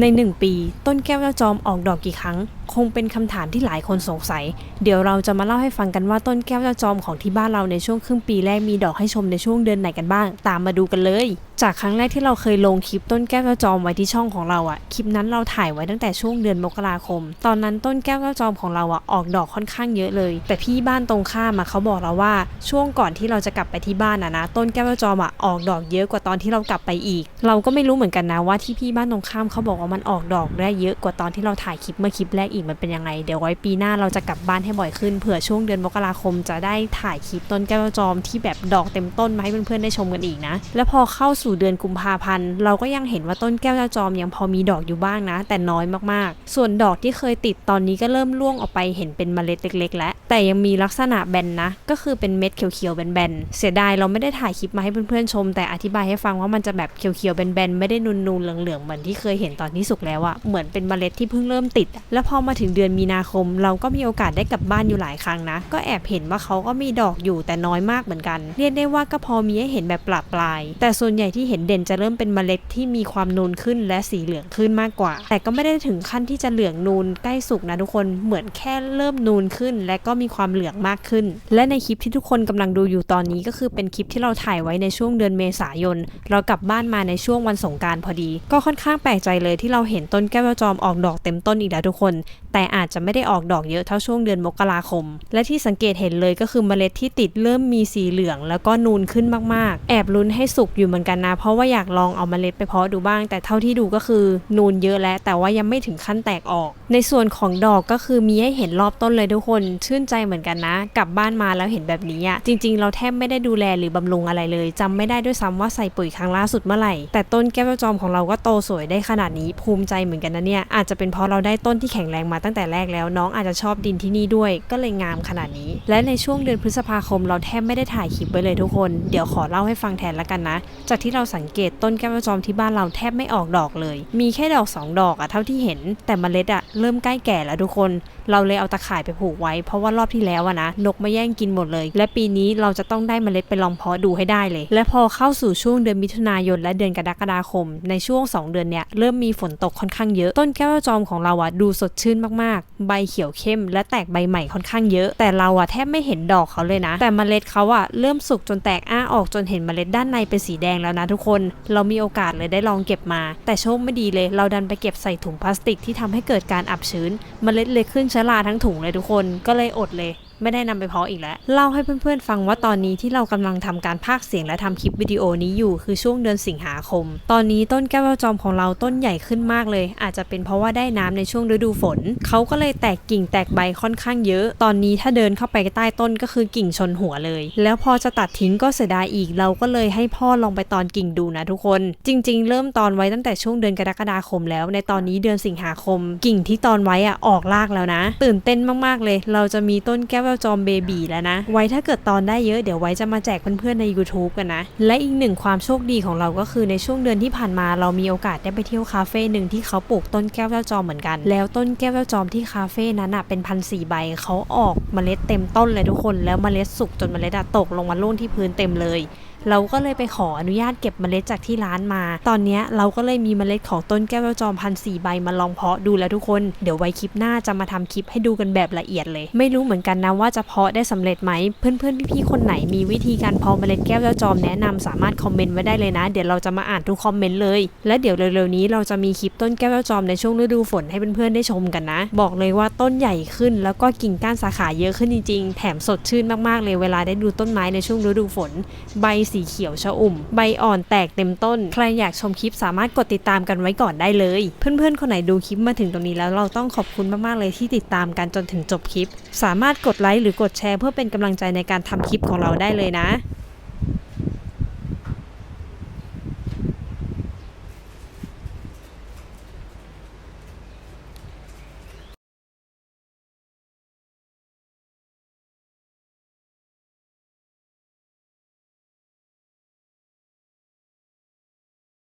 ใน 1 ปี ต้นแก้วเจ้าจอมออกดอกกี่ครั้งคงเป็นคำถามที่หลายคนสงสัย เดี๋ยวเราจะมาเล่าให้ฟังกันว่าต้นแก้วเจ้าจอมของที่บ้านเราในช่วงครึ่งปีแรกมีดอกให้ชมในช่วงเดือนไหนกันบ้าง ตามมาดูกันเลย จากครั้งแรกที่เราเคยลงคลิปต้นแก้วเจ้าจอมไว้ที่ช่องของเราอะคลิปนั้นเราถ่ายไว้ตั้งแต่ช่วงเดือนมกราคม ตอนนั้นต้นแก้วเจ้าจอมของเราอะออกดอกค่อนข้างเยอะเลย แต่พี่บ้านตรงข้ามอะเขาบอกเราว่า ช่วงก่อนที่เราจะกลับไปที่บ้านอะนะ ต้นแก้วเจ้าจอมอะออกดอกเยอะกว่าตอนที่เรากลับไปอีก เราก็ไม่รู้เหมือนกันนะว่าที่พี่บ้านตรงข้ามเขาบอกว่ามันออกดอกได้เยอะกว่าตอนที่เราถ่ายคลิปเมื่อคลิปแรกอีกมันเป็นยังไง เดี๋ยวไว้ปีหน้าเราจะกลับบ้านให้บ่อยขึ้นเผื่อช่วงเดือนมกราคมจะได้ถ่ายคลิปต้นแก้วจอมที่แบบดอกเต็มต้นมาให้เพื่อนๆได้ชมกันอีกนะ แล้วพอเข้าสู่เดือนกุมภาพันธ์เราก็ยังเห็นว่าต้นแก้วจอมยังพอมีดอกอยู่บ้างนะ แต่น้อยมากๆ ส่วนดอกที่เคยติดตอนนี้ก็เริ่มร่วงออกไปเห็นเป็นเมล็ดเล็ก ๆ แล้วแต่ยังมีลักษณะแบนนะ ก็คือเป็นเม็ดเขียวๆแบนๆเสียดายเราไม่ได้ถ่ายคลิปมาให้เพื่อนๆชม แต่อธิบายให้ฟังว่ามันจะแบบเขียวๆแบนๆไม่ได้นูนๆเหลืองๆเหมือนที่เคยเห็นตอนที่สุกแล้วอะเหมือนเป็นเมล็ดที่เพิ่งเริ่มติด แล้วพอมาถึงเดือนมีนาคม เราก็มีโอกาสได้กลับบ้านอยู่หลายครั้งนะ ก็แอบเห็นว่าเขาก็มีดอกอยู่แต่น้อยมากเหมือนกัน เรียกได้ว่าก็พอมีให้เห็นแบบปลาปลาย แต่ส่วนใหญ่ที่เห็นเด่นจะเริ่มเป็นเมล็ดที่มีความนูนขึ้นและสีเหลืองขึ้นมากกว่า แต่ก็ไม่ได้ถึงขั้นที่จะเหลืองนูนใกล้สุกนะทุกคนเหมือนแค่เริ่มนูนขึ้น และก็มีความเหลืองมากขึ้น และในคลิปที่ทุกคนกำลังดูอยู่ตอนนี้ก็คือเป็นคลิปที่เราถ่ายไว้ในช่วงเดือนเมษายน เรากลับบ้านมาในช่วงวันสงการพอดี ก็ค่อนข้างแปลกใจเลยที่เราเห็นต้นแก้วจอมออกดอกเต็มต้นอีกแล้วทุกคนแต่อาจจะไม่ได้ออกดอกเยอะเท่าช่วงเดือนมกราคม และที่สังเกตเห็นเลยก็คือเมล็ดที่ติดเริ่มมีสีเหลือง แล้วก็นูนขึ้นมากๆ แอบลุ้นให้สุกอยู่เหมือนกันนะ เพราะว่าอยากลองเอาเมล็ดไปเพาะดูบ้าง แต่เท่าที่ดูก็คือนูนเยอะแล้ว แต่ว่ายังไม่ถึงขั้นแตกออก ในส่วนของดอกก็คือมีให้เห็นรอบต้นเลยทุกคน ชื่นใจเหมือนกันนะ กลับบ้านมาแล้วเห็นแบบนี้อะจริง ๆ เราแทบไม่ได้ดูแลหรือบำรุงอะไรเลยจำไม่ได้ด้วยซ้ำว่าใส่ปุ๋ยครั้งล่าสุดเมื่อไหร่ แต่ต้นแก้วจอมของเราก็โตสวยได้ขนาดนี้ภูมิใจเหมือนกันนะเนี่ยอาจจะเป็นเพราะเราได้ต้นที่แข็งแรงมาตั้งแต่แรกแล้ว น้องอาจจะชอบดินที่นี่ด้วย ก็เลยงามขนาดนี้ และในช่วงเดือนพฤษภาคมเราแทบไม่ได้ถ่ายคลิปไว้เลยทุกคน เดี๋ยวขอเล่าให้ฟังแทนละกันนะ จากที่เราสังเกตต้นแก้วจอมที่บ้านเราแทบไม่ออกดอกเลย มีแค่ดอกสองดอกอะเท่าที่เห็น แต่เมล็ดอะเริ่มใกล้แก่แล้วทุกคน เราเลยเอาตะข่ายไปผูกไว้ เพราะว่ารอบที่แล้วอะนะนกมาแย่งกินหมดเลย และปีนี้เราจะต้องได้เมล็ดไปลองเพาะดูให้ได้เลย และพอเข้าสู่ช่วงเดือนมิถุนายนและเดือนกรกฎาคม ในช่วง 2 เดือนเนี้ยเริ่มมีฝนตกค่อนข้างเยอะต้นแก้วจอมของเราอะดูสดชื่นมากๆ ใบเขียวเข้ม และแตกใบใหม่ค่อนข้างเยอะ แต่เราอะแทบไม่เห็นดอกเขาเลยนะ แต่เมล็ดเขาอะเริ่มสุกจนแตกอ้าออกจนเห็นเมล็ดด้านในเป็นสีแดงแล้วนะทุกคน เรามีโอกาสเลยได้ลองเก็บมา แต่โชคไม่ดีเลย เราดันไปเก็บใส่ถุงพลาสติกที่ทำให้เกิดการอับชื้น เมล็ดเลยขึ้นเชื้อราทั้งถุงเลยทุกคน ก็เลยอดเลยไม่ได้นำไปเพาะอีกแล้ว เล่าให้เพื่อนๆ ฟังว่าตอนนี้ที่เรากำลังทำการพากเสียงและทำคลิปวิดีโอนี้อยู่คือช่วงเดือนสิงหาคม ตอนนี้ต้นแก้วจอมของเราต้นใหญ่ขึ้นมากเลย อาจจะเป็นเพราะว่าได้น้ำในช่วงฤดูฝน เขาก็เลยแตกกิ่งแตกใบค่อนข้างเยอะ ตอนนี้ถ้าเดินเข้าไปใต้ต้นก็คือกิ่งชนหัวเลย แล้วพอจะตัดทิ้งก็เสียดายอีก เราก็เลยให้พ่อลองไปตอนกิ่งดูนะทุกคน จริง ๆ เริ่มตอนไว้ตั้งแต่ช่วงเดือนกรกฎาคมแล้ว ในตอนนี้เดือนสิงหาคม กิ่งที่ตอนไว้อะออกรากแล้วนะ ตื่นเต้นมากๆเลย เราจะมีต้นแก้วจอมเบบีแล้วนะ ไว้ถ้าเกิดตอนได้เยอะเดี๋ยวไว้จะมาแจกเพื่อนๆใน YouTube กันนะ และอีกหนึ่งความโชคดีของเราก็คือในช่วงเดือนที่ผ่านมาเรามีโอกาสได้ไปเที่ยวคาเฟ่หนึ่งที่เขาปลูกต้นแก้วเจ้าจอมเหมือนกัน แล้วต้นแก้วเจ้าจอมที่คาเฟ่นั้นอะเป็นพันสี่ใบเขาออกเมล็ดเต็มต้นเลยทุกคน แล้วเมล็ดสุกจนเมล็ดอะตกลงมาล่วงที่พื้นเต็มเลย เราก็เลยไปขออนุญาตเก็บเมล็ดจากที่ร้านมา ตอนนี้เราก็เลยมีเมล็ดของต้นแก้วจอมพันสี่ใบมาลองเพาะดูแล้วทุกคน เดี๋ยวไว้คลิปหน้าจะมาทำคลิปให้ดูกันแบบละเอียดเลย ไม่รู้เหมือนกันนะว่าจะเพาะได้สำเร็จไหม เพื่อนๆพี่ๆคนไหนมีวิธีการเพาะเมล็ดแก้วจอมแนะนำสามารถคอมเมนต์ไว้ได้เลยนะ เดี๋ยวเราจะมาอ่านทุกคอมเมนต์เลย และเดี๋ยวเร็วๆนี้เราจะมีคลิปต้นแก้วจอมในช่วงฤดูฝนให้เพื่อนๆได้ชมกันนะ บอกเลยว่าต้นใหญ่ขึ้น แล้วก็กิ่งก้านสาขาเยอะขึ้นจริงๆ แถมสดชื่นมากๆเลยเวลาได้ดูต้นไม้ในช่วงฤดูฝน ใบสีเขียวชะอุ่ม ใบอ่อนแตกเต็มต้น ใครอยากชมคลิปสามารถกดติดตามกันไว้ก่อนได้เลย เพื่อนๆ คนไหนดูคลิปมาถึงตรงนี้แล้วเราต้องขอบคุณมากๆเลยที่ติดตามกันจนถึงจบคลิป สามารถกดไลค์หรือกดแชร์เพื่อเป็นกำลังใจในการทำคลิปของเราได้เลยนะ